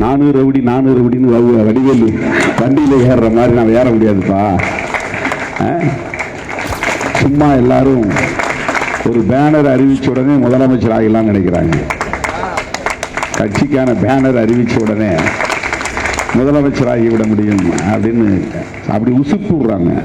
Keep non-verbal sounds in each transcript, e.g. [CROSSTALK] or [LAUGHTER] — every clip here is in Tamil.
நானூறு ரவுடி நானூறு ரவுடின்னு வ- வடிவேலு வண்டியில் ஏறுற மாதிரி நான் ஏற முடியாதுப்பா. ஆ? சும்மா எல்லாரும் ஒரு பேனர் அறிவிச்ச உடனே முதலமைச்சர் ஆகலாம்னு நினைக்கிறாங்க. கட்சிக்கான பேனர் அறிவிச்ச உடனே முதலமைச்சர் ஆகிவிட முடியும் அப்படின்னு அப்படி உசுப்பு விடுறாங்க.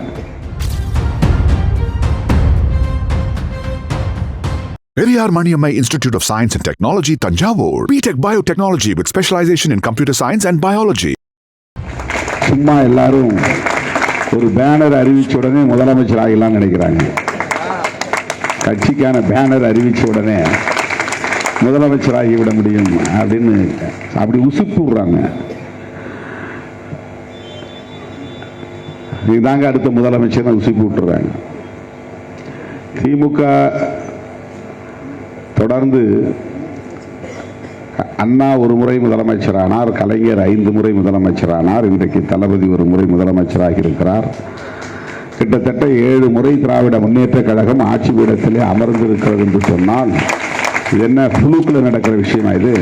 Periyar Maniammai institute of science and technology Thanjavur BTech biotechnology with specialisation in computer science and biology சும்மா எல்லாரும் ஒரு பேனர் அறிவிச்ச உடனே முதலமைச்சர் ஆகலாம்னு நினைக்கிறாங்க. கட்சிக்கான பேனர் அறிவிச்ச உடனே முதலமைச்சர் ஆகிவிட முடியும் அப்படின்னு அப்படி உசுப்பு விடுறாங்க. இதுதாங்க அடுத்த முதலமைச்சர் உசுப்பு விட்டுறாங்க. திமுக தொடர்ந்து அண்ணா ஒரு முறை முதலமைச்சரானார் கலைஞர் ஐந்து முறை முதலமைச்சரானார் இன்றைக்கு தளபதி ஒரு முறை முதலமைச்சராக இருக்கிறார். கிட்டத்தட்ட ஏழு முறை திராவிட முன்னேற்ற கழகம் ஆட்சி பீடத்திலே அமர்ந்திருக்கிறது என்று சொன்னால் இது என்ன புழுக்கில் நடக்கிற விஷயமா இது?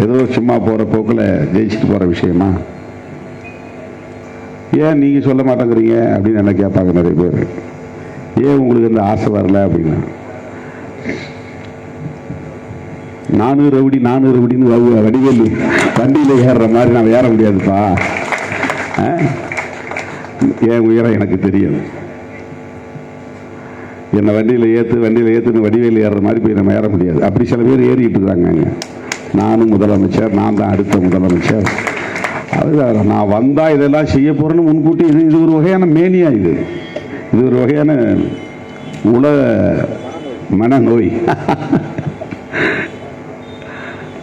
ஏதோ சும்மா போகிற போக்கில் ஜெயிச்சுட்டு போகிற விஷயமா? ஏன் நீங்கள் சொல்ல மாட்டேங்கிறீங்க அப்படின்னு என்ன கேட்பாங்க நிறைய பேர். ஏன் உங்களுக்கு இந்த ஆசை வரல அப்படின்னா? நானூறு ரவுடி நானூறு ரவுடின்னு வ- வண்டியில் ஏறுற மாதிரி நான் ஏற முடியாதுப்பா. ஆ? என் உயரம் எனக்கு தெரியும் என்னை வண்டியில் ஏற்று வண்டியில் ஏற்றுன்னு வடிவேலு ஏறுற மாதிரி போய் நம்ம ஏற முடியாது. அப்படி சில பேர் ஏறிக்கிட்டு இருக்காங்க நானும் முதலமைச்சர் நான் தான் அடுத்த முதலமைச்சர். அது நான் வந்தால் இதெல்லாம் செய்ய போகிறேன்னு முன்கூட்டி இது இது ஒரு வகையான மேனியா இது. இது ஒரு வகையான உல மனநோய். [LAUGHS]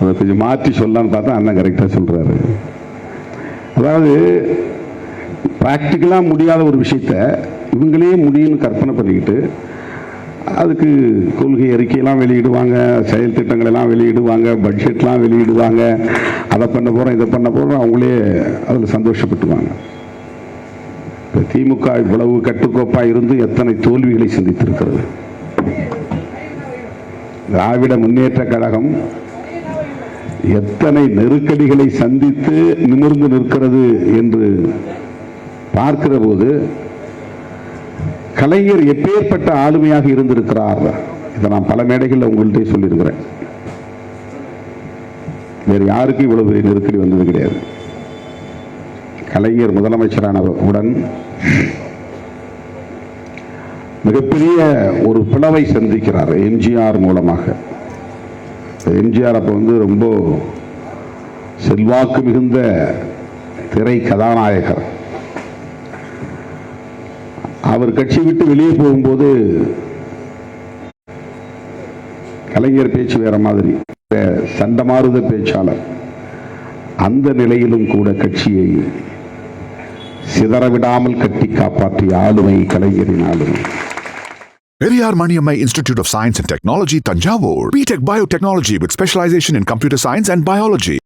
அதை கொஞ்சம் மாற்றி சொல்லலான்னு பார்த்தா அண்ணன் கரெக்டாக சொல்கிறாரு அதாவது ப்ராக்டிக்கலாக முடியாத ஒரு விஷயத்த இவங்களே முடியும்னு கற்பனை பண்ணிக்கிட்டு அதுக்கு கொள்கை அறிக்கையெல்லாம் வெளியிடுவாங்க செயல் திட்டங்களெல்லாம் வெளியிடுவாங்க பட்ஜெட்லாம் வெளியிடுவாங்க. அதை பண்ண போகிறோம் இதை பண்ண போகிறோம் அவங்களே அதில் சந்தோஷப்பட்டுவாங்க. இப்போ திமுக இவ்வளவு கட்டுக்கோப்பாக இருந்து எத்தனை தோல்விகளை சந்தித்திருக்கிறது? திராவிட முன்னேற்ற கழகம் எத்தனை நெருக்கடிகளை சந்தித்து நிமிர்ந்து நிற்கிறது என்று பார்க்கிற போது கலைஞர் எப்பேற்பட்ட ஆளுமையாக இருந்திருக்கிறார்? இதை நான் பல மேடைகளில் உங்கள்கிட்ட சொல்லியிருக்கிறேன். வேறு யாருக்கும் இவ்வளவு பெரிய நெருக்கடி வந்தது கிடையாது. கலைஞர் முதலமைச்சரான உடன் மிகப்பெரிய ஒரு பிளவை சந்திக்கிறார் எம்ஜிஆர் மூலமாக. எம்ஜிஆர் அப்போ வந்து ரொம்ப செல்வாக்கு மிகுந்த திரை கதாநாயகர். அவர் கட்சி விட்டு வெளியே போகும்போது கலைஞர் பேச்சு வேற மாதிரி வே- சண்டமாருத பேச்சாளர். அந்த நிலையிலும் கூட கட்சியை சிதறவிடாமல் கட்டி காப்பாற்றிய ஆளுமை கலைஞரின் ஆளுமை Periyar Maniammai Institute of Science and Technology, Tanjavur. BTech Biotechnology with specialization in computer science and biology.